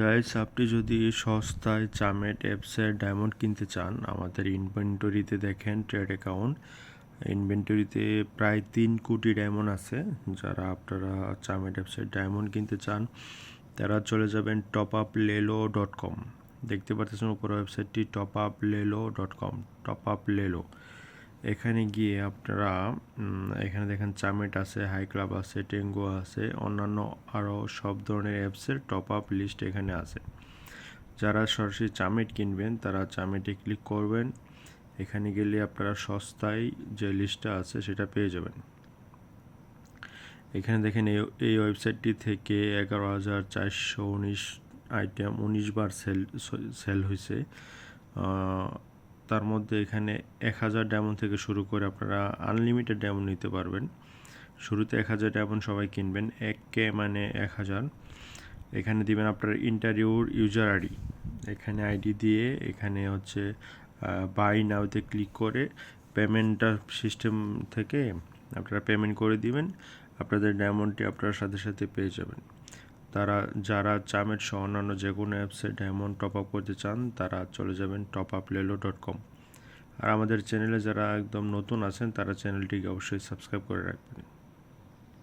Guys আপনি যদি সস্তায় চামেট অ্যাপসের ডায়মন্ড কিনতে চান, আমাদের ইনভেন্টরিতে দেখেন ট্রেড অ্যাকাউন্ট ইনভেন্টরিতে প্রায় তিন কোটি ডায়মন্ড আছে। যারা আপনারা চামেট অ্যাপসের ডায়মন্ড কিনতে চান, তারা চলে যাবেন top up Lelo dot com দেখতে পাচ্ছেন উপরে ওয়েবসাইটটি top up Lelo dot com top up Lelo এখানে গিয়ে আপনারা এখানে দেখেন চামেট আছে, হাই ক্লাব আছে, টেঙ্গো আছে, অন্যান্য আরও সব ধরনের অ্যাপসের টপ আপ লিস্ট এখানে আছে। যারা সরাসরি চামেট কিনবেন, তারা চামেটে ক্লিক করবেন। এখানে গেলে আপনারা সস্তায় যে লিস্টটা আছে, সেটা পেয়ে যাবেন। এখানে দেখেন এই ওয়েবসাইটটি থেকে এগারো হাজার চারশো উনিশ আইটেম উনিশ বার সেল সেল হয়েছে তার মধ্যে এখানে এক হাজার ডায়মন্ড থেকে শুরু করে আপনারা আনলিমিটেড ডায়মন্ড নিতে পারবেন। শুরুতে এক হাজার ডায়মন্ড সবাই কিনবেন, এক কে মানে এক হাজার। এখানে দিবেন আপনার ইন্টারভিউর ইউজার আইডি। এখানে আইডি দিয়ে এখানে হচ্ছে বাই নাওতে ক্লিক করে পেমেন্টটা সিস্টেম থেকে আপনারা পেমেন্ট করে দিবেন। আপনাদের ডায়মন্ডটি আপনারা সাথে সাথে পেয়ে যাবেন। তারা, যারা চামের সহ অন্যান্য যে কোনো অ্যাপসে ডায়মন্ড টপ আপ করতে চান, তারা চলে যাবেন top up Lelo dot com. আর আমাদের চ্যানেলে যারা একদম নতুন আছেন তারা চ্যানেলটিকে অবশ্যই সাবস্ক্রাইব করে রাখবেন।